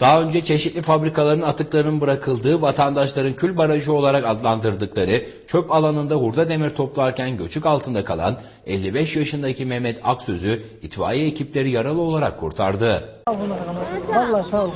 Daha önce çeşitli fabrikaların atıklarının bırakıldığı, vatandaşların kül barajı olarak adlandırdıkları çöp alanında hurda demir toplarken göçük altında kalan 55 yaşındaki Mehmet Aksöz'ü itfaiye ekipleri yaralı olarak kurtardı. Vallahi sağ ol.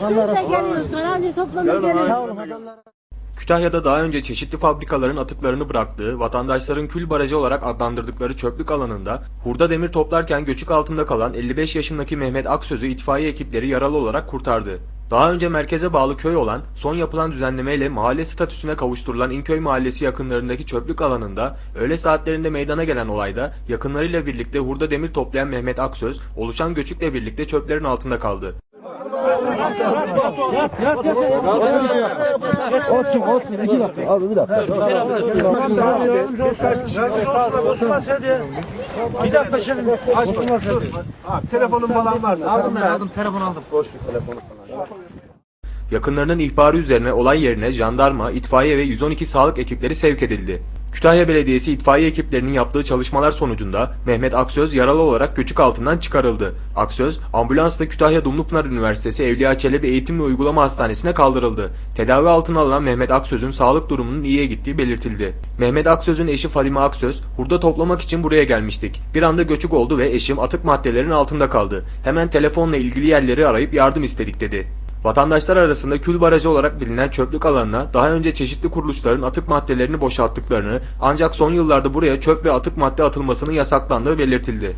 Kütahya'da daha önce çeşitli fabrikaların atıklarını bıraktığı, vatandaşların kül barajı olarak adlandırdıkları çöplük alanında hurda demir toplarken göçük altında kalan 55 yaşındaki Mehmet Aksöz'ü itfaiye ekipleri yaralı olarak kurtardı. Daha önce merkeze bağlı köy olan, son yapılan düzenlemeyle mahalle statüsüne kavuşturulan İnköy Mahallesi yakınlarındaki çöplük alanında öğle saatlerinde meydana gelen olayda yakınlarıyla birlikte hurda demir toplayan Mehmet Aksöz, oluşan göçükle birlikte çöplerin altında kaldı. Olsun olsun. İki dakika. Abi bir dakika. Bir dakika şimdi açtım Telefonum falan varsa. Aldım ben aldım telefon aldım. Yakınlarının ihbarı üzerine olay yerine jandarma, itfaiye ve 112 sağlık ekipleri sevk edildi. Kütahya Belediyesi itfaiye ekiplerinin yaptığı çalışmalar sonucunda Mehmet Aksöz yaralı olarak göçük altından çıkarıldı. Aksöz, ambulansla Kütahya Dumlupınar Üniversitesi Evliya Çelebi Eğitim ve Uygulama Hastanesi'ne kaldırıldı. Tedavi altına alınan Mehmet Aksöz'ün sağlık durumunun iyiye gittiği belirtildi. Mehmet Aksöz'ün eşi Fadime Aksöz, hurda toplamak için buraya gelmiştik. Bir anda göçük oldu ve eşim atık maddelerin altında kaldı. Hemen telefonla ilgili yerleri arayıp yardım istedik dedi. Vatandaşlar arasında kül barajı olarak bilinen çöplük alanına daha önce çeşitli kuruluşların atık maddelerini boşalttıklarını ancak son yıllarda buraya çöp ve atık madde atılmasının yasaklandığı belirtildi.